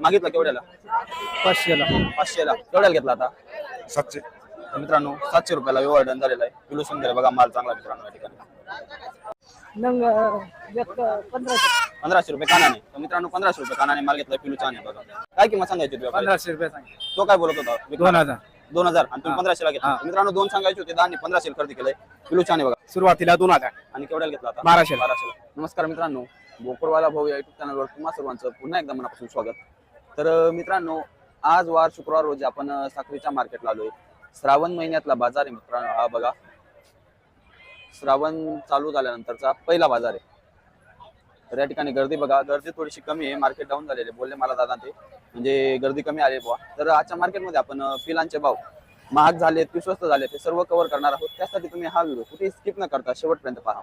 मागितला केवढ्याला? पाचशेला. पाचशेला. केवढ्याला घेतला आता? सातशे. तर मित्रांनो सातशे रुपयाला व्यवहार डन झालेला आहे. किलो सुंदर आहे बघा माल चांगला आहे मित्रांनो या ठिकाणी. नंग एक पंधराशे. रुपये कानाने. तर मित्रांनो पंधराशे रुपये कानाने माल घेतला पिलू छान आहे बघा. काय किंमत सांगायची होती व्यापारी? पंधराशे रुपये सांग तो काय बोलत होता? दोन हजार. दोन हजार. आणि तुम्ही पंधराशेला घेतला. मित्रांनो दोन सांगायचे होते. दहा आणि पंधराशे खरेदी केलंय किलो छान आहे बघा. सुरुवातीला दोन हजार. आणि केवढ्याला घेतला आता? बाराशे. बाराशेला. नमस्कार मित्रांनो. बोकरवाला भाऊ या युट्यूब चॅनलवर तुम्हा सर्वांचं पुन्हा एकदा मनापासून स्वागत. तर मित्रांनो आज वार शुक्रवार रोजी आपण साखरेच्या मार्केटला आलोय. श्रावण महिन्यातला बाजार आहे मित्रांनो हा बघा. श्रावण चालू झाल्यानंतरचा पहिला बाजार आहे. तर या ठिकाणी गर्दी बघा गर्दी थोडीशी कमी आहे मार्केट डाऊन झालेले बोलले मला दादा ते. म्हणजे गर्दी कमी आली बुवा. तर आजच्या मार्केटमध्ये आपण पिलांचे भाव महाग झालेत की स्वस्त झाले ते सर्व कव्हर करणार आहोत. त्यासाठी तुम्ही हा व्हिडिओ कुठे स्किप न करता शेवटपर्यंत पहा.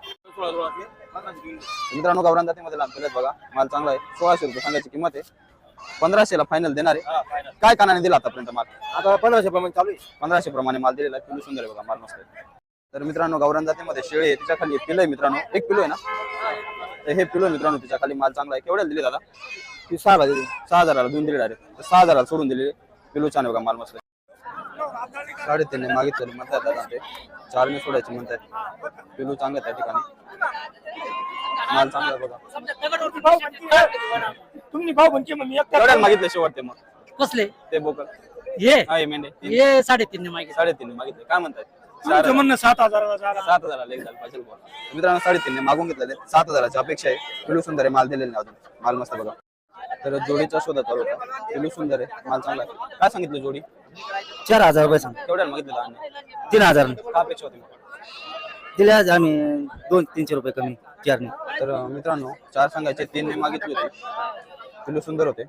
मित्रांनो गावरान जातीमध्ये लांब बघा. माल चांगला आहे सोळाशे रुपये सांगायची किंमत आहे. पंधराशेला फायनल देणार आहे. काय कानाने दिला आतापर्यंत माल? आता पंधराशे प्रमाणे चालू आहे. पंधराशे प्रमाणे माल दिलेला आहे. पिलू सुंदर आहे बघा माल मस्त आहे. तर मित्रांनो गावरान जातीमध्ये शेळी आहे. तिच्या खाली एक पिलो आहे मित्रांनो. एक पिलो आहे ना? तर हे पिलो आहे मित्रांनो तिच्या खाली माल चांगला आहे. केवढ्याला दिले दादा? ती सहा भाजी सहा हजाराला दोन दिले डायरेक्ट सहा हजाराला सोडून दिले पिलू छान आहे बघा माल मस्त आहे. साडेतीनने मागितलेले म्हणतात दादा ते. चारने सोडायचे म्हणतात. पिलू चांगलं त्या ठिकाणी. माल चांगला बघा. तुम्ही भाऊ म्हणजे मग मी एक केवढ्याला मागितले शेवटते मग. कसले? ते बोकल ये हा हे मेंढे. तीन- ये साडेतीन मागे साडेतीन मागितले. काय म्हणतात चार तुमचं म्हणणं सात हजाराला झाला. सात हजाराला एक झालं पाहिजे बुवा. मित्रांनो साडेतीन मागून घेतलेले. सात हजाराची अपेक्षा आहे. पिलू सुंदर आहे माल दिलेला नाही अजून. माल मस्त बघा. तर जोडीचा शोधा चालू होता पिलू सुंदर आहे माल चांगला आहे. काय सांगितलं जोडी? चार हजार रुपये सांग. केवढ्याला मागितलं लहान तीन हजार. काय अपेक्षा होती मग? दिले आज आम्ही दोन तीनशे रुपये कमी. चारने तर मित्रांनो चार सांगायचे तीन मागितले होते. पिलू सुंदर होते.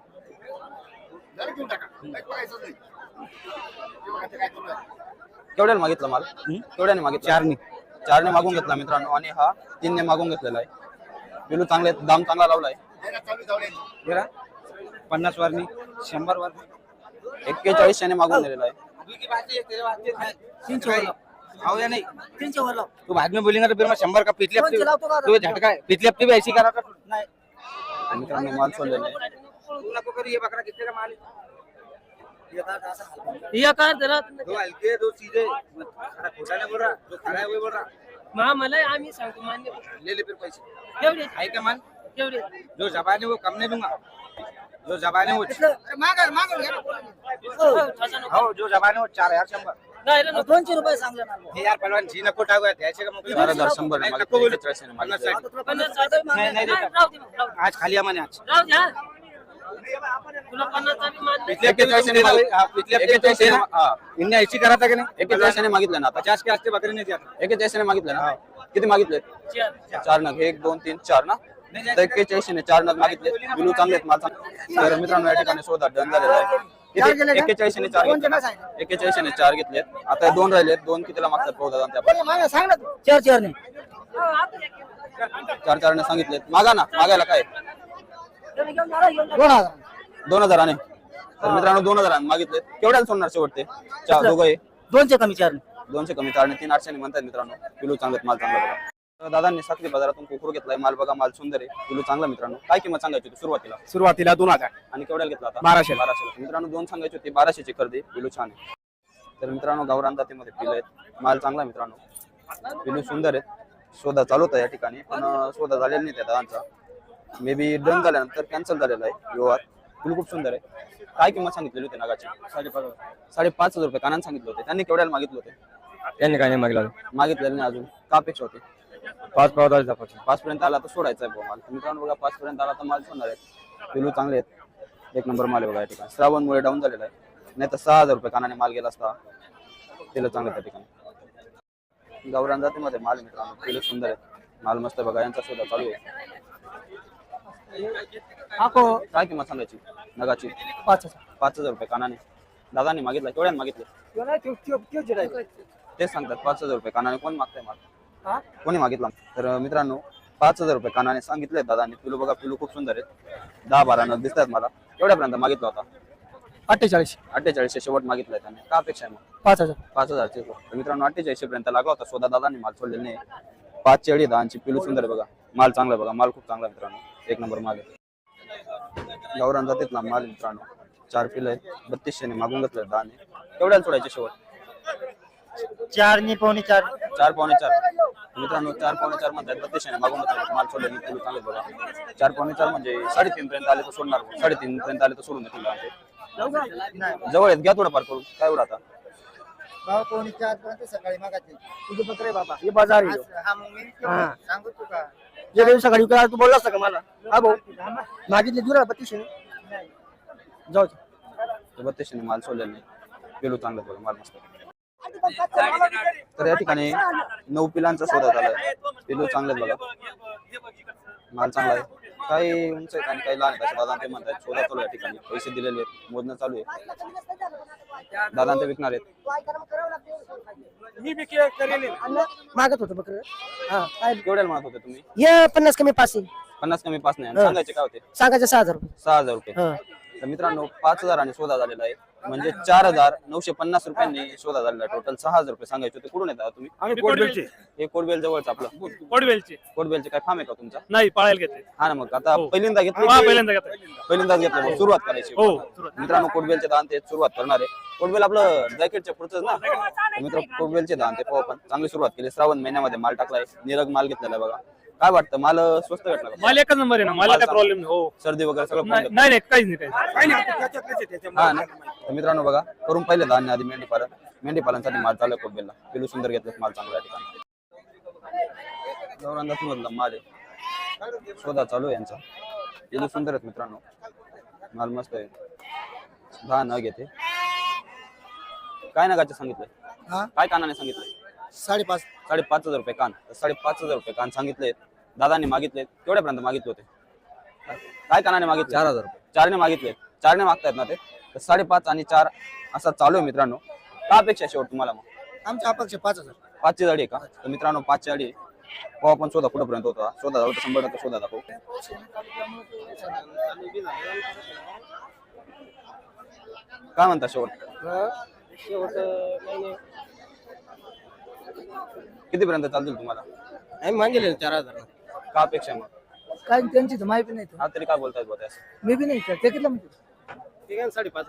केवढ्याला मागितलं माल? केवढ्याने मागितलं? चारने. चारने मागून घेतला मित्रांनो आणि हा तीनने मागून घेतलेला आहे. पिलू चांगले दाम चांगला लावलाय. पन्नास वारणी शंभर वारणी एक्केचाळीसशेने मागून दिलेला आहे. आओ या नहीं? तीनशे वर लाव. तू बाद में बोलेंगे तो फिर मैं शंबर का पिछले हफ़्ते तो झटका है पिछले हफ़्ते भी ऐसी करा था नहीं. माल आहे. तू नको करू ये बकरा कितने का माल? है या काय जरा दो हल्के दो सीधे अरे खोटा नहीं बोल रहा जो खड़ा है वही बोल रहा मा मला आम्ही सांगतो मान्य ले ले फिर पैसे. केवढे आई का माल? केवढे जो जबान है वो कम नहीं दूँगा. जो जबान है वो हो जो जबान है वो चार हज़ार शंभर. नाही रे दोनशे रुपये सांगले ना हे यार पहलवान जी नको टाकू यार द्यायचे का मोकळे चार हजार शंभर नाही, मागितले, नको बोलू. एक्केचाळीसशेने पन्नास मागितले. साठ. पन्नास साठ नाही, नाही देत. राहू दे मग, राहू दे. आज खाली आम्हाला आज राहू दे, हा. तुला पन्नासचा बी मान नाही. मागितले. हाँ, हा. करा कि नहीं एक्केचाळीसशेने मागितलं ना आता पचास के हफ्ते बकरी नहीं दिया था एक्केचाळीसशेने मागितलं ना किती मागितले चार. चार नग एक दोन तीन चार ना तर एक्केचाळीसशेने चार नग मागितले बिलू चांगले आहेत तर मित्रांनो या ठिकाणी शोधा डन झालेला आहे चार घेतले. चार घेतलेत आता दोन राहिलेत. दोन कितीला मागतात पाहू दादा ते आपण चार चार ने चार चारने. सांगितलेत. मागा ना मागायला काय? दोन हजार. दोन हजाराने. तर मित्रांनो दोन हजाराने मागितलेत. केवढ्याला सोडणार शेवटते चार दोघं दोनशे कमी चार दोनशे कमी चारने. तीन आठशे म्हणतात मित्रांनो. किलो चांगलेत माल चांगला बघा. दादांनी साखरी बाजारातून कुकूर घेतलाय. माल बघा माल सुंदर आहे. किलो चांगला मित्रांनो. काय किंमत सांगायची होती सुरुवातीला? सुरुवातीला दोन हजार. आणि केवढ्याला घेतला आता? बाराशे. बाराशे मित्रांनो दोन सांगायचे होते. बाराशेची खरेदी पिलू छान आहे. तर मित्रांनो गावरान जातीमध्ये पिलं आहेत. माल चांगला आहे मित्रांनो. पिलू सुंदर आहेत. शोधा चालू होता या ठिकाणी पण शोधा झालेला नाही त्या दादांचा. मे बी डन झाल्यानंतर कॅन्सल झालेला आहे. व्यवहार. पिलू खूप सुंदर आहे. काय किंमत सांगितलेली होती नागाची? साडेपाच साडेपाच हजार रुपये. कानाने सांगितले होते. त्यांनी केवढ्याला मागितले होते? त्यांनी काय नाही. मागला मागितलेले नाही अजून. का अपेक्षा होती? पाच पाच हजार पाच पाच पर्यंत आला तर सोडायचा आहे माल. तर मित्रांनो बघा पाच पर्यंत आला तर माल सोडणार आहे पिलू चांगले आहेत. एक नंबर माल बघा या ठिकाणी. श्रावणमुळे डाऊन झालेला आहे. नाही तर सहा हजार रुपये कानाने माल गेला असता पिलं चांगलं त्या ठिकाणी. गावरान जातीमध्ये माल आहे मित्रांनो. पिलं सुंदर आहेत. माल मस्त आहे बघा. यांचा शोधा चालू आहे. काय किंमत सांगायची? नगाची. पाच हजार. पाच हजार रुपये कानाने. दादांनी मागितला केवढ्याने मागितले तेच सांगतात पाच हजार रुपये कानाने कोण मागताय माल? कोणी मागितला? तर मित्रांनो पाच हजार रुपये कानाने सांगितले दादांनी. पिलू बघा पिलू खूप सुंदर आहेत. दहा बारा नग दिसतात मला. केवढ्यापर्यंत मागितला होता. अठ्ठेचाळीस. अठ्ठेचाळीसशे शेवट मागितलाय त्याने. का अपेक्षा आहे मग? पाच हजार. पाच हजारचे तर मित्रांनो अठ्ठेचाळीसशे पर्यंत लागला होता. स्वतः दादांनी माल सोडलेला नाही. पाच चेडी दहाची पिलू सुंदर आहे बघा. माल चांगला बघा. माल खूप चांगला मित्रांनो. एक नंबर माल आहे. गावरान जातीतला माल मित्रांनो. चार पिलं आहेत. बत्तीसशेने मागून घेतलं दहाने. केवढ्याला सोडायचे शेवट. चार नि पावणे चार. चार पावणे चार. मित्रांनो चार पावणे चार म्हणतात बत्तीसशेने मागून माल सोडले चांगले बघा. चार पावणे चार म्हणजे साडेतीन पर्यंत आले तर सोडणार साडेतीन पर्यंत आले तर सोडून देतील. जवळ आहेत घ्या थोडंफार करून. काय एवढं आता? भाव पावणे चार पर्यंत सकाळी मागायचे. तुझे बकरे बाबा. हे बाजार आहे. हा मग मी. सांगू तू का? जे काही सकाळी तू बोललास का मला? हा भाऊ. मागितले दुरा बत्तीसशे जाऊ बत्तीसशेने माल सोडलेला नाही. पिलू चांगलं बघा माल मस्त. तर या ठिकाणी नऊ पिलांचा शोधात आलाय. पिलू चांगले बघा. माल चांगला आहे. काही उंच आहेत आणि काही लहान आहेत असं. दादा ते म्हणतात शोधा चालू आहे या ठिकाणी. पैसे दिलेले आहेत. मोजणं चालू आहे. दादा ते विकणार आहेत. मागत होतो बकर. हा काय? केवढ्याला म्हणत होते तुम्ही? हे पन्नास कमी पाचशे. पन्नास कमी पाच नाही. सांगायचे काय होते? सांगायचे सहा हजार रुपये. सहा हजार रुपये. हा. तर मित्रांनो पाच हजार आणि शोधा झालेला आहे. म्हणजे चार हजार नऊशे पन्नास रुपयांनी शोधा झालेला टोटल सहा हजार रुपये सांगायचे होते. कुठून येतात तुम्ही? आम्ही कोडवेलचे हे कोडबेल जवळच आपलं. कोडवेलचे कोडबेलचे काय फार्म आहे का तुमचा? नाही पाळायला घेतले. हा ना मग. आता हो. पहिल्यांदा घेतलं हा की- पहिल्यांदा घेतलं. पहिल्यांदाच घेतलं मग. सुरुवात करायची. हो मित्रांनो कोडबेलचे दान ते सुरुवात करणार आहे. कोडबेल आपलं जॅकेटच्या पुढचं ना? तर मित्र कोडबेलचे दान ते पाहू आपण. चांगली सुरुवात केली. श्रावण महिन्यामध्ये माल टाकलाय. निरग माल घेतलेला आहे बघा. काय वाटतं? माल स्वस्त भेटला का? मला एकच नंबर आहे ना. मला काय प्रॉब्लेम नाही हो. सर्दी वगैरे सगळं नाही नाही नाही, काहीच नाही. हा ना? तर मित्रांनो बघा करून पाहिलं धान्य आधी मेंढी पालन मेंढी पालनसाठी माल चालू आहे कोडबेलला पिलू सुंदर घेतलं माल चांगला या ठिकाणी. मधला माल आहे. शोधा चालू आहे यांचा. पिलू सुंदर आहेत मित्रांनो. माल मस्त आहे. दहा न घेते. काय नगाचे सांगितलंय? हा? काय कानाने सांगितलंय? साडेपाच. साडेपाच हजार रुपये कान. तर साडेपाच हजार रुपये कान सांगितले. दादाने मागितले. केवढ्यापर्यंत मागितले होते? काय कानाने मागितले? चार हजार रुपये. चारने मागितले. चारने मागतायत ना ते? तर साडेपाच आणि चार असा चालू आहे मित्रांनो. का अपेक्षा शेवट तुम्हाला मग? आमच्या अपेक्षा पाच हजार. पाचची जाडी आहे का? तर मित्रांनो पाचची जाडी आहे. हो आपण शोधा कुठपर्यंत होता? शोधा जाऊ तर शंभर टक्के शोधा दाखवू. काय म्हणता शेवट? कितीपर्यंत चालतील तुम्हाला? आम्ही मागितले चार हजार. का अपेक्षा आहे मग? काय त्यांची तर माहिती नाही. हा तरी काय बोलतायत बोलताय मी बी नाही ते किती म्हणतो साडेपाच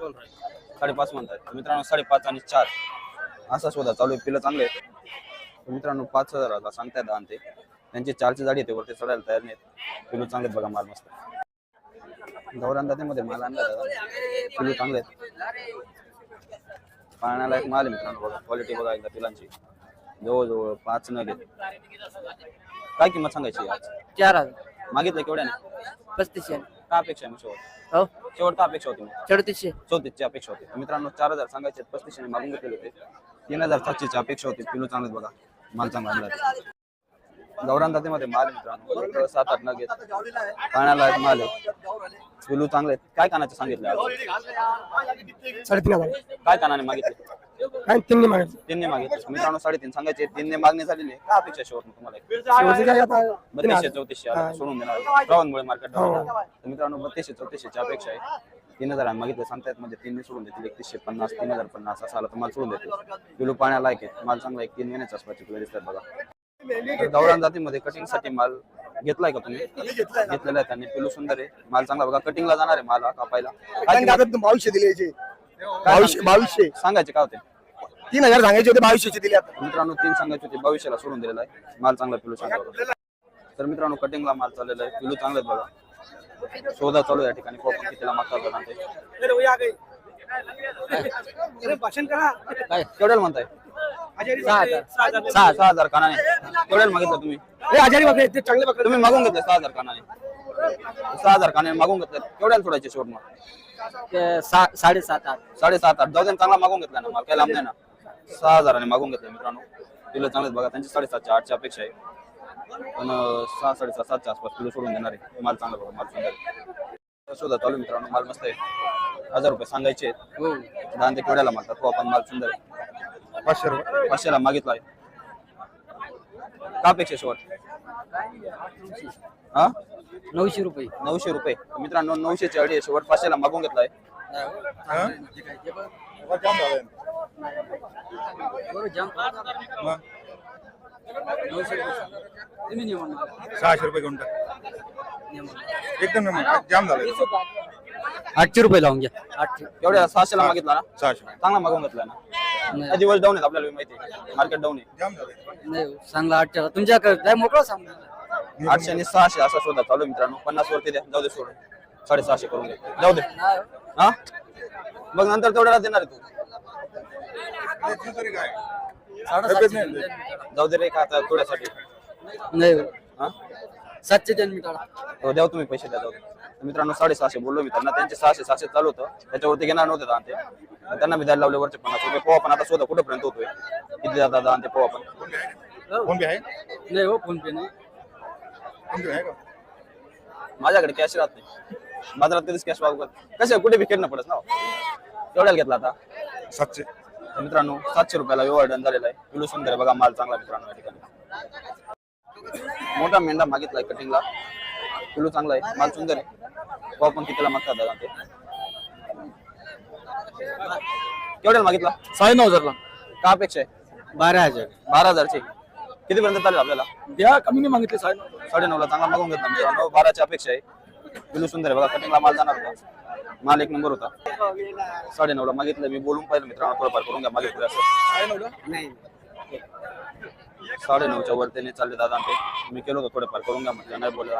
साडेपाच म्हणतात तर मित्रांनो साडेपाच आणि चार. असा शोधा चालू आहे. पिलं चांगले आहेत तर मित्रांनो पाच हजाराला सांगतायत दान ते. त्यांची चारची जाडी येते वरती चढायला तयार नाहीत. पिलू चांगले आहेत बघा माल मस्त. गौरांदातीमध्ये माल आणला दादा पिलू चांगले आहेत. पाण्याला एक माल आहे मित्रांनो बघा. क्वालिटी बघा एकदा पिलांची. जवळजवळ पाच न घेत काय किंमत सांगायची आज? चार हजार. मागितलं केवढ्याने? पस्तीसशे का अपेक्षा आहे मग शेवट हो. शेवट का अपेक्षा होती मग? चौतीसशे. चौतीसची अपेक्षा होती. तर मित्रांनो चार हजार सांगायचे पस्तीसशे मागून घेतलेले होते. तीन हजार सातशेची अपेक्षा होती. पिलू चांगलेच बघा. माल चांगला आणला गौरान दातेमध्ये माल मित्रांनो. फक्त सात आठ न घेत पाण्याला एक माल आहे पिलू चांगले आहेत. काय कानाचे सांगितले आज? साडेतीन हजार. काय कानाने मागितले? काय त्यांनी मागितले. तीनने मागितले. मित्रांनो साडेतीन सांगायचे तीनने मागणी झालेली आहे. काय अपेक्षा शेवट तुम्हाला काय आता बत्तीसशे चौतीसशे सोडून देणार श्रावणमुळे मार्केट तर मित्रांनो बत्तीसशे चौतीसशेची अपेक्षा आहे. तीन हजार मागितले सांगतायत म्हणजे तीनने सोडून देतील. एकतीसशे पन्नास तीन हजार पन्नास असा आला तर माल सोडून देतील. किलो पाण्याला आहे माल चांगला एक तीन महिन्याच्या आसपासची किलो दिसतात बघा. तर जातीमध्ये कटिंगसाठी माल घेतलाय का तुम्ही? घेतलेला आहे त्यांनी. पिलू सुंदर आहे. माल चांगला बघा. कटिंगला जाणार आहे माल हा कापायला. काय किंमत? बावीसशे दिले याचे. काय बावीसशे सांग- बावीसशे. सांगायचे काय होते? तीन हजार सांगायचे होते बावीसशे दिले आता. मित्रांनो तीन सांगायचे होते. बावीसशेला सोडून दिलेला आहे. माल चांगला पिलू चांगला तर मित्रांनो कटिंगला माल चाललेला आहे. पिलू चांगले आहेत बघा. शोधा चालू आहे या ठिकाणी. कोकण कितीला मागतात बघा. ते भाषण करा. काय? केवढ्याला म्हणताय? सहा सहा हजार. कानाने केवढ्याला मागितलं तुम्ही? ए, आजारी बकरे ते चांगले बकरे. तुम्ही मागून घेतले सहा हजार कानाने सहा हजार कानाने मागून घेतले. केवढ्याला सोडायचे शेवट मग साडेसात आठ. साडेसात आठ. जाऊ दे ना, चांगला मागून घेतला ना माल काय लांब नाही ना. सहा हजाराने मागून घेतलं मित्रांनो. किलो चांगलेच बघा त्यांची साडेसातच्या आठच्या अपेक्षा आहे. पण अं, सहा साडेसात सातच्या आसपास किलो सोडून देणार आहे. माल चांगला बघा माल सुंदर आहे. शोधा चालू आहे मित्रांनो माल मस्त आहे. हजार रुपये सांगायचे आहेत. दहा ते केवढ्याला मागतात? हो आपण माल सुंदर आहे. पाचशे रुपये. पाचशेला मागितला आहे. का अपेक्षा शेवट? हा? नऊशे रुपये. नऊशे रुपये. मित्रांनो नऊशेची अडी आहे. शेवट पाचशेला मागून घेतलाय सहाशे रुपये घेऊन टाक एकदम जाम झालं आठशे रुपये लावून घ्या. आठशे. एवढ्या सहाशेला मागितला ना? सहाशे. चांगला मागून घेतला ना? दिवस डाऊन आहेत आपल्याला माहिती आहे. मार्केट डाऊन आहे नाही चांगला आठशे. तुमच्याकडे काय मोकळं सांग आठशे आणि सहाशे असा शोधा चालू आहे मित्रांनो. पन्नास वरती द्या. जाऊ दे सोडून. साडेसहाशे करून दे जाऊ दे. हा? मग नंतर तेवढ्याला देणार आहे तू. जाऊ दे रे का आता थोड्यासाठी. नाही. हा? सातशे द्या मी टाळा हो द्या तुम्ही पैसे द्या जाऊ दे. मित्रांनो साडेसहाशे बोललो मी त्यांना. त्यांचे सहाशे सहाशे चालू होतं. त्याच्यावरती घेणार नव्हते दान ते त्यांना मी द्यायला लावले वरचे पन्नास रुपये. पोहा पण आता शोधा कुठेपर्यंत होतोय. किती जातात दान ते पोहा पण? फोन पे आहे? नाही हो फोन पे नाही. फोन पे आहे का? माझ्याकडे कॅश राहत नाही. बाजारात कधीच कॅश वापरत कसं कुठे विकेट न पडत ना एवढ्याला घेतला आता. सातशे. तर मित्रांनो सातशे रुपयाला व्यवहार डन झालेला आहे. पिलू सुंदर आहे बघा माल चांगला मित्रांनो या ठिकाणी. मोठा मेंढा मागितलाय कटिंगला पिलू चांगला आहे. माल सुंदर आहे. पाव पण कितीला मागतात दादा ते? केवढ्याला मागितला? साडे नऊ हजारला का अपेक्षा आहे? बारा हजार बारा हजारचे कितीपर्यंत चालेल आपल्याला? द्या कमी नाही मागितले साडे नऊ साडे नऊला चांगला मागून घेतला मित्रांनो बाराची अपेक्षा आहे. पिलू सुंदर आहे बघा कटिंगला माल जाणार होता. माल एक नंबर होता. साडे नऊला मागितलं मी. बोलून पाहिलं मित्रांनो थोडंफार करून घ्या मागितलं असं. साडे नऊच्या वर त्याने चालले दादा ते मी केलो होतो थोडंफार करून घ्या म्हटलं. नाही बोलले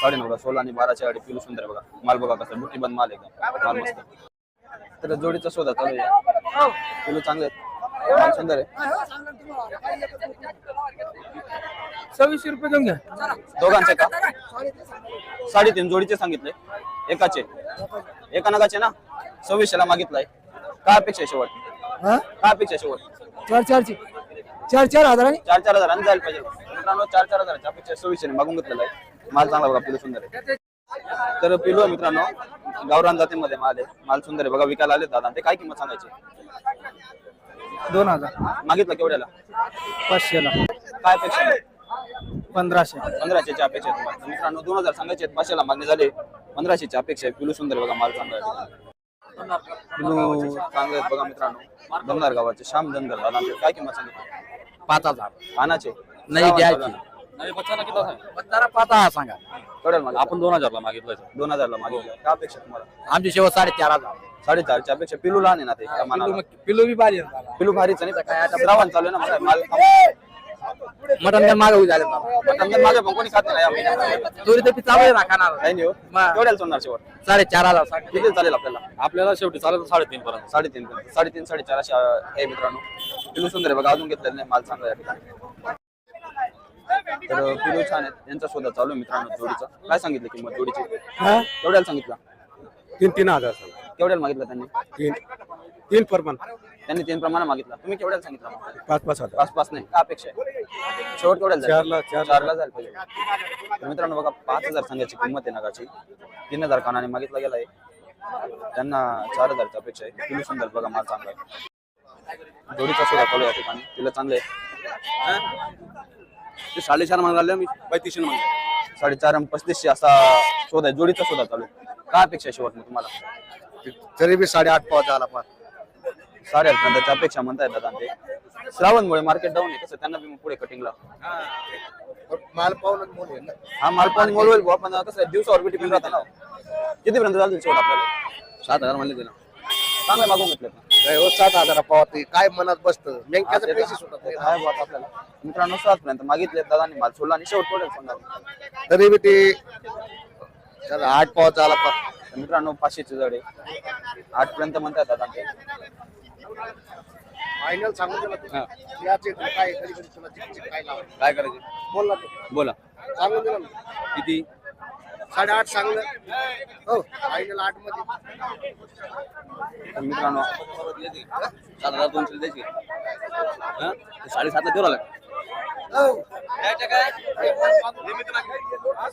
साडे नऊला सोळा आणि बाराच्या गाडी पिलू सुंदर आहे बघा. माल बघा कसं बुट्टी बंद माल एकदम. माल मस्त. तर जोडीचा शोधा चालू आहे. पिलू चांगले आहेत. माल सुंदर आहे. सव्वीसशे रुपये देऊन घ्या. दोघांचे का? साडेतीन जोडीचे सांगितले. एकाचे. एका नगाचे ना? सव्वीसशेला मागितलाय. काय अपेक्षा आहे शेवट हा? काय अपेक्षा आहे शेवट चार चारची. चार चार हजारांनी? चार चार हजारांनी जायला पाहिजे. मित्रांनो चार चार हजाराच्या अपेक्षा सव्वीसशे मागून घेतलेला आहे. माल चांगला बघा पिलू सुंदर आहे. तर पिलू आहे मित्रांनो गावरान जातीमध्ये माल आहे. माल सुंदर आहे. बघा विकायला आले दादा. ते काय किंमत सांगायची? दोन हजार. मागितलं केवढ्याला? पाचशेला. काय अपेक्षा आहे? पंधराशे. पंधराशेची अपेक्षा आहे तुम्हाला. मित्रांनो दोन हजार सांगायचे आहेत. पाचशेला मागणी झाली. पंधराशेची अपेक्षा आहे पिलू सुंदर आहे बघा माल चांगला आहे. पिलू चांगले आहेत बघा मित्रांनो. दमदार गावाचे श्याम धनगर दादा. काय किंमत सांगितली? पाच हजार. कानाचे नाही द्यायची. जरा पाच हजार सांगा. केवढ्याला मागितलं? आपण दोन हजारला मागितलं दोन हजारला मागितलं काय अपेक्षा तुम्हाला? आमची शेवट साडेचार हजार. साडेचारच्या अपेक्षा. पिलू लहान आहे ना ते त्या मानाला. पिलो बी बारी पिलू भारीच नाही तर काय आता श्रावण चालू आहे ना माल मटन त्या मागे झाले मटण मागे पण कोणी खात नाही या महिन्यात. तुरी तर चालू आहे ना खाणार. काही नाही हो. केवढ्याला सोडणार शेवट. साडेचार हजार सांगा. किती चालेल आपल्याला? आपल्याला शेवटी चालेल साडेतीन पर्यंत. साडेतीन पर्यंत. साडेतीन साडेचार अशा आहे मित्रांनो. पिलू सुंदर आहे बघा अजून घेतलेलं नाही माल चांगला या ठिकाणी तर पिलू छान आहेत. यांचा शोधा चालू आहे मित्रांनो जोडीचा. काय सांगितलं किंमत जोडीची? केवढ्याला सांगितलं. तीन तीन हजार. केवढ्याला मागितलं त्यांनी? तीन. तीन परमान त्यांनी तीन प्रमाणे मागितलं. तुम्ही केवढ्याला सांगितलं? पाच पाच हजार. पाच पाच नाही. काय अपेक्षा आहे? शेवट केवढ्याला जाईल? चारला चार चारला जायला पाहिजे. तर मित्रांनो बघा पाच हजार सांगायची किंमत आहे नगाची. तीन हजार कानाने मागितला गेलाय त्यांना चार हजारची अपेक्षा आहे. किलो सुंदर बघा माल चांगला आहे. जोडीचा शोधा चालू आहे या ठिकाणी. तिला चांगले ते साडेचार मागायला मी पैतीसशे मागले साडेचार आणि पस्तीसशे असा शोध आहे. जोडीचा शोधा चालू आहे. काय अपेक्षा आहे शेवट मग तुम्हाला? तरी बी साडेआठ पाच झाला पाच साडेआठपर्यंतची अपेक्षा म्हणतायत दादा ते. श्रावणमुळे मार्केट डाऊन आहे कसं त्यांना बी मग पुढे कटिंगला माल पाहून मोठे ना हा माल पण मोल होईल बुवा, पण कसं दिवसावर बी टिकून राहतं ना. कितीपर्यंत झालं शेवट आपल्याला? सात हजार म्हणले तिला चांगलं मागून घेतलं. हो सात हजार पावते काय मनात बसतं? बँकेचं पैसे सुटत बुवा आपल्याला. मित्रांनो सात पर्यंत मागितले दादानी माल सोडला आणि शेवट थोडे समजा तरी बी ते चला आठ पाच तर मित्रांनो पाचशेचे जड. आहे आठ पर्यंत म्हणतात दादा ते. फायनल सांगून दिला तू. याचे तू काय कधी कधी तुला चिक चिक काय लावायचं काय करायचे? बोल ना तू. बोला. सांगून दिलं ना. किती? साडेआठ सांगलं हो फायनल आठमध्ये. तर मित्रांनो सात हजार दोनशे द्यायचे. साडेसातला देऊ लागला.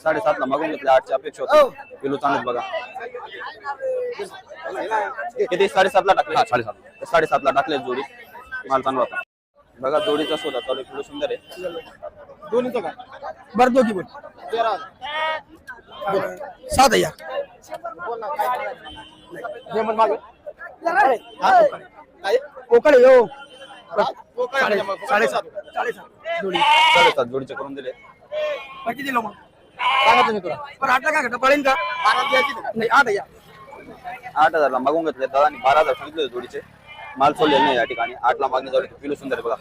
साडेसातला मागून घेतले आठची अपेक्षा होती किलो चांगलं बघा. किती? साडेसातला टाकले. साडेसात साडेसातला टाकले जोडी. माल चांगला होता. बघा जोडीचा शोधा चालू किलो सुंदर आहे. दोन्हीचं काय बरं दोघी पण सात या. हे मग. मागे हा? काय? कोकडे यो साडे- साडेसात. साडेसात. जोडी साडेसात जोडीचे करून दिले. बाकी दिलं मग. सांगा तुम्ही तुला. पण आठला काय घटना पडेल का बारा द्यायची नाही आठ या. आठ हजारला मागून घेतले दादानी बारा हजार सांगितले होते जोडीचे. माल सोडलेले नाही या ठिकाणी. आठला मागणी झाली पिलू सुंदर आहे बघा.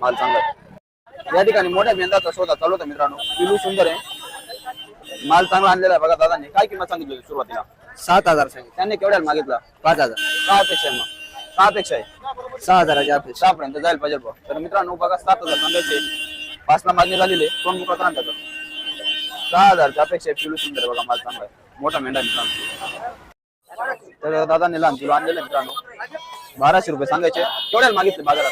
माल चांगला आहे. या ठिकाणी मोठ्या बेंदाचा शोधा चालू होता मित्रांनो. पिलू सुंदर आहे. माल चांगला आणलेला आहे बघा दादांनी. काय किंमत सांगितली होती सुरुवातीला? सात हजार सांगितले. त्यांनी केवढ्याला मागितला? पाच हजार. सहा अपेक्षा आहे मग? सहा अपेक्षा आहे? सहा हजाराच्या अपेक्षा. सहा पर्यंत जायला पाहिजे बुवा. तर मित्रांनो बघा सात हजार सांगायचे. पाचला मागणी झालेली आहे. दोन मुखात राहतात सहा हजारच्या अपेक्षा आहे. पिलू सुंदर बघा माल चांगला आहे. मोठा मेंढा मित्रांनो. तर दादांनी लहान पिलू आणलेलं मित्रांनो. बाराशे रुपये सांगायचे. केवढ्याला मागितले बाजारात?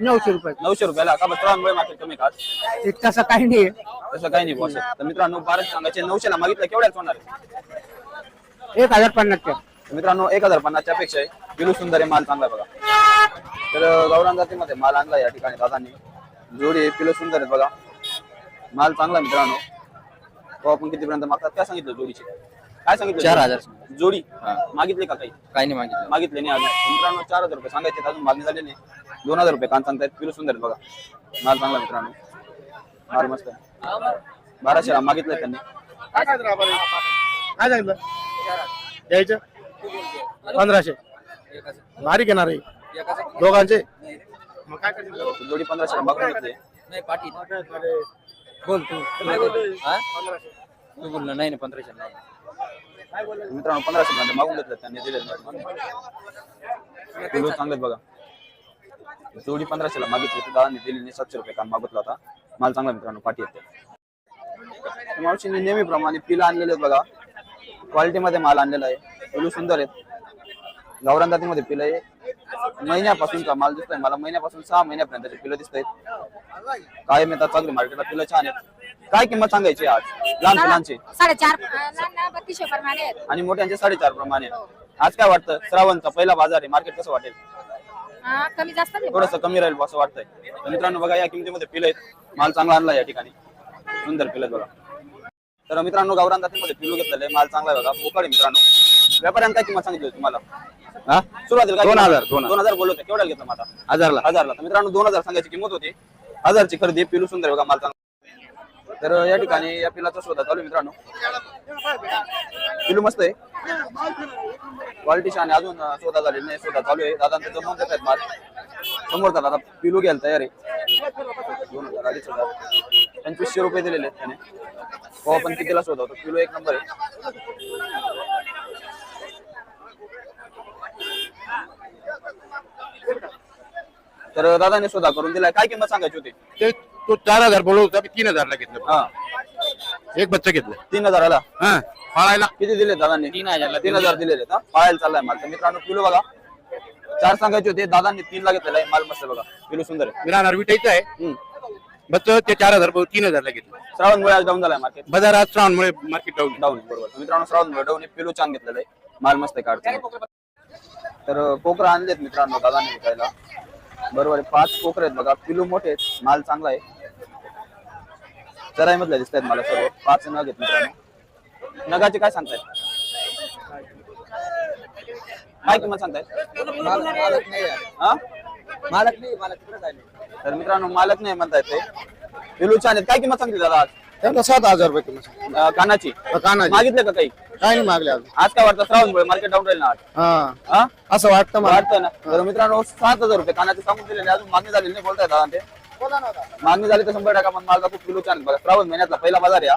नऊशे रुपये. नऊशे रुपयाला. का बस मार्केट कमी का तसं काही नाही. तसं काही नाही बॉस तर मित्रांनो बाराशे सांगायचे. नऊशेला मागितलं केवढ्याला होणार आहे? एक हजार पन्नासच्या तर मित्रांनो एक हजार पन्नासच्या अपेक्षा आहे. पिलू सुंदर आहे माल चांगला आहे बघा. तर गौरान जातीमध्ये माल आणला या ठिकाणी दादांनी. जोडी आहे, पिलू सुंदर आहेत बघा. माल चांगला आहे मित्रांनो. तो आपण कितीपर्यंत मागतात काय सांगितलं जोडीचे. काय सांगितलं चार हजार. जोडी? मागितले का काही? काही नाही मागितलं. मागितले नाही अजून. मित्रांनो चार हजार रुपये सांगायचे अजून मागणी झाली नाही. दोन हजार रुपये कान सांगतायत पिलू सुंदर बघा. माल चांगला मित्रांनो. माल मस्त आहे. बाराशे मागितले त्यांनी. काय बरं? काय सांगितलं? द्यायचं? पंधराशे. भारी घेणार आहे. दोघांचे? मग काय करतील जोडी पंधराशे मागून घेतली. नाही पाठी बोल तू. हा? तू बोल ना नाही नाही पंधराशे नाही. मित्रांनो पंधराशे पर्यंत मागून घेतलं त्यांनी दिलेलं नाही. चांगलेत बघा. जोडी पंधराशेला मागितली होती. दादांनी दिली सातशे रुपये काम मागितला होता. माल चांगला मित्रांनो. पाठी येते. तर मावशींनी नेहमीप्रमाणे पिला आणलेले आहेत बघा. क्वालिटीमध्ये माल आणलेला आहे. पिलू सुंदर आहेत. गावरान जातीमध्ये पिलं आहे. महिन्यापासूनचा माल दिसतोय. मला महिन्यापासून सहा महिन्यापर्यंतचे पिलं दिसत आहेत कायम येतात चांगली मार्केटला पिलं छान आहेत. काय किंमत सांगायची आज? लहान पिलांची साडेचार ना बत्तीसशे प्रमाणे आहेत. आणि मोठ्यांचे साडेचार प्रमाणे आज काय वाटतं? श्रावणचा पहिला बाजार आहे. मार्केट कसं वाटेल? हा, कमी जास्त नाही. थोडस कमी राहील असं वाटतंय. तर मित्रांनो बघा या किमतीमध्ये पिलं आहेत. माल चांगला आणला या ठिकाणी. सुंदर पिलं बघा. तर मित्रांनो गावरान जातीमध्ये पिलू घेतलेलं आहे माल चांगला आहे बघा पोकळ आहे मित्रांनो. व्यापाऱ्यांनी काय किंमत सांगितली होती तुम्हाला. हा? सुरुवातीला दोन? हजार, दोन दोन हजार बोलत होते केवढ्याला घेतलं आता हजारला. हजारला. तर मित्रांनो दोन हजार सांगायची किंमत होती. हजारची खरेदी पिलू सुंदर आहे बघा माल चांगला. तर या ठिकाणी या पिलाचा शोधा चालू आहे मित्रांनो. पिलू मस्त आहे. क्वालिटी छान आहे अजून शोधा झालेली नाही शोधा चालू आहे. दादा जमवून देत आहेत माल. समोरचा दादा पिलू घ्यायला तयार आहे. दोन हजार अडीच हजार. पंचवीसशे रुपये दिलेले आहेत त्याने. हो आपण कितीला शोधा होतो पिलू एक नंबर आहे. तर दादाने शोधा करून दिलाय. काय किंमत सांगायची होती? ते तो चार हजार बोलत होता मी तीन हजारला घेतलं. हा. एक बच्चा घेतलं. तीन हजाराला? हा फाळायला किती दिले दादांनी? तीन हजार तीन हजार दिलेले हा? पाळायला चाललाय माल. तर मित्रांनो पिलू बघा. चार सांगायचे होते दादांनी तीन ला घेतलेला आहे माल मस्त आहे बघा. पिलू सुंदर आहे. मी राहणार विटायचं आहे. हम्म. बच्च ते चार हजार तीन हजारला घेतलं. श्रावणमुळे आज डाऊन झालाय मार्केट बाजार आज श्रावणमुळे मार्केट डाऊन डाऊन बरोबर. तर मित्रांनो श्रावणमुळे डाऊन पिलू छान घेतलेलं आहे. माल मस्त आहे काढतो तर कोकरा आणलेत मित्रांनो दादाने विकायला. बरोबर आहे पाच कोकरे आहेत बघा. पिलू मोठे आहेत माल चांगला आहे. चराई मधले दिसत आहेत मला सर्व. पाच नग आहेत मित्रांनो. नगाचे काय सांगताय? काय किंमत सांगताय? हा? मालक नाही मालक तिकडे जायला तर मित्रांनो मालक नाही म्हणतायत ते. पिलू छान आहेत काय किंमत सांगते दादा आज? त्यांना सात हजार रुपये किंमत अं, कानाची. कानाची. मागितले का काही? काय नाही मागले अजून. आज काय वाटतं? श्रावणमुळे मार्केट डाऊन राहील ना आज? हा. हा? असं वाटतं मला. वाटतं ना. तर मित्रांनो सात हजार रुपये कानाचे सांगून दिलेले अजून मागणी झालेली नाही. बोलताय दादा ते. मागणी झाली तर शंभर टक्का पण माल खूप किलो छान आहे बघा श्रावण महिन्यातला पहिला बाजार या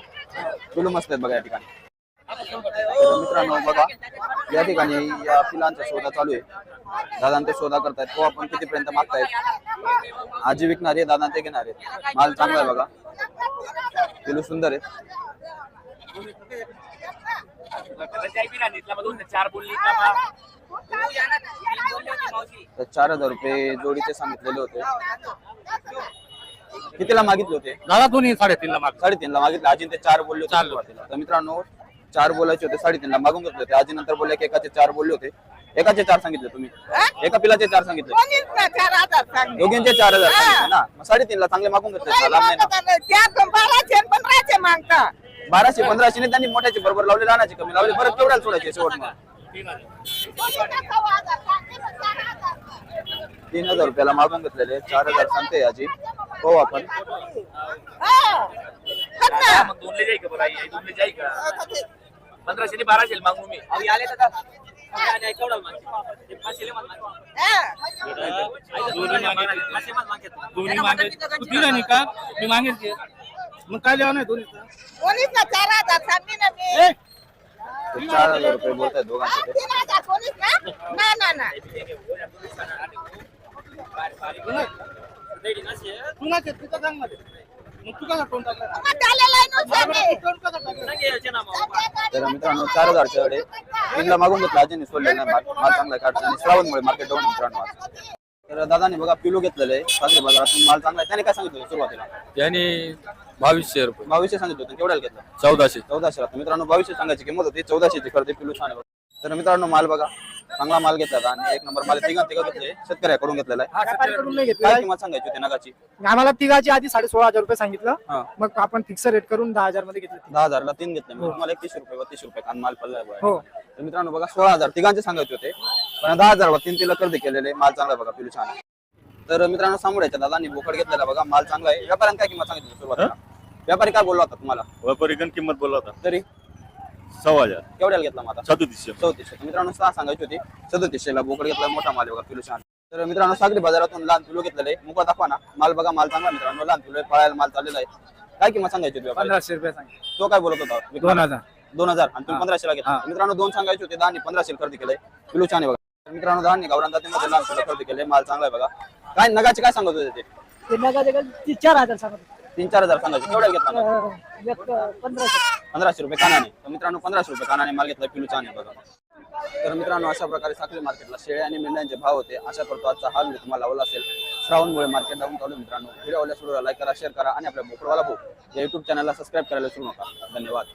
किलो मस्त आहेत बघा या ठिकाणी. मित्रांनो बघा या ठिकाणी या पिलांचा शोधा चालू आहे. दादा ते शोधा करतायत. तो आपण कितीपर्यंत मागतायत? आजी विकणारे दादा ते घेणार. माल चांगला आहे बघा. किलो सुंदर आहेत. तर चार हजार रुपये जोडीचे सांगितलेले होते. कितीला मागितले होते? दादा दोन्ही साडेतीनला माग साडेतीनला मागितले. आजी ते चार बोलले तर मित्रांनो चार बोलायचे होते साडेतीनला मागून घेतले होते. आजी नंतर बोलले की एकाचे चार बोलले होते. एकाचे चार सांगितले तुम्ही. एका पिलाचे चार सांगितले. कोणीच नाही चार हजार सांगितले. दोघींचे चार हजार सांगितले ना. मग साडेतीनला चांगले मागून घेतले नाही लांब नाही ना. मागत नाही. त्या पण बाराशे आणि पंधराशे मागता. बाराशे पंधराशे त्यांनी मोठ्याचे बरोबर लावले लहानाचे कमी लावले. परत केवढ्याला सोडायचे शेवट मग तीन हजार. रुपयाला मागून घेतलेले चार हजार सांगते आजी. हो आपण. हा. खत ना. दोनले जाई का बरं आई? दोनले जाई का? पंधराशे बाराशे मागू मी. दोन्ही मागे. तू दिला नाही का? मी मागेल मग काय लिहा नाही दोन्ही कोणीच ना चार हजार सांगली ना मी. ते चार हजार रुपये हा, दोघांचे. ते. तीन हजार कोणीच ना? ना ना ना. तू ना तू का सांगमध्ये तर मित्रांनो चार हजारच्या कडे तीनला मागून घेतला अजून सोडले नाही माल माल चांगला काढतो आणि श्रावणमुळे मार्केट डाऊन मित्रांनो. तर दादाने बघा पिलू घेतलेलं आहे सागरी बाजारातून माल चांगला आहे. त्याने काय सांगितलं होतं सुरुवातीला? याने बावीसशे रुपये. बावीसशे सांगितलं होतं. केवढ्याला घेतलं? चौदाशे. चौदाशे राहतो. मित्रांनो बावीसशे सांगायची किंमत होती. चौदाशेची खरेदी पिलू छान. तर मित्रांनो माल बघा. चांगला माल घेतला आणि एक नंबर माल तिघा तिघा घेतले. शेतकऱ्याकडून घेतलेला आहे. व्यापाऱ्याकडून नाही काय घेतलं किंमत सांगायची होती नगाची? आम्हाला तिघाची आधी साडे सोळा हजार रुपये सांगितलं. हा. मग आपण फिक्स रेट करून दहा हजारमध्ये घेतलं दहा हजारला तीन घेतले. म्हणजे तुम्हाला एकतीस रुपये बत्तीस रुपये कान माल पडलाय बघा. हो. तर मित्रांनो बघा सोळा हजार तिघांचे सांगायचे होते. पण दहा हजार तीन तिला खरेदी केलेले माल चांगला आहे बघा पिलू छान आहे. तर मित्रांनो सामुड्याच्या दादांनी बोकड घेतलेला बघा. माल चांगला आहे. व्यापाऱ्यांनी काय किंमत सांगितली सुरुवातीला? व्यापारी काय बोलला होता तुम्हाला? व्यापारी गण किंमत बोलला होता. तरी? सव्वा हजार. केवढ्याला घेतला माझा सदोतीसशे. चौतीसशे तर मित्रांनो सहा सांगायची होती. सदोतीसशेला बोकड घेतला मोठा माल बघा पिलू छान तर मित्रांनो सागरी बाजारातून लहान पिलू घेतलेले मुका दाखवा ना. माल बघा माल चांगला मित्रांनो. लहान पिलू पळायला माल चाललेला आहे. काय किंमत सांगायची होती पंधराशे रुपये सांगितलं. तो काय बोलत होता? दोन हजार. दोन हजार. आणि तुम्ही पंधराशेला घेतला. मित्रांनो दोन सांगायचे होते. दहा आणि पंधराशे खरेदी केले पिलू छान आहे बघा. तर मित्रांनो दहा आणि गावरान जातीमध्ये लहान पिलू खरेदी केले माल चांगला आहे बघा. काय नगाचे काय सांगत होते ते? ते नगाचे का ती चार हजार सांगत तीन चार हजार सांगायचे केवढ्या घेतला पंधराशे. रुपये कानाने तर मित्रांनो पंधराशे रुपये कानाने माल घेतला पिलू छान आहे बघा. तर मित्रांनो अशा प्रकारे साखळी मार्केटला शेळ्या आणि मेंढ्यांचे भाव होते. अशा करतो आजचा हा व्हिडिओ तुम्हाला आवडला असेल. श्रावणमुळे मार्केट डाऊन चालू मित्रांनो. व्हिडिओ आवडल्यास व्हिडिओला लाईक करा शेअर करा आणि आपल्या बोकडवाला भाऊ या युट्यूब चॅनलला सबस्क्राईब करायला विसरू नका. धन्यवाद.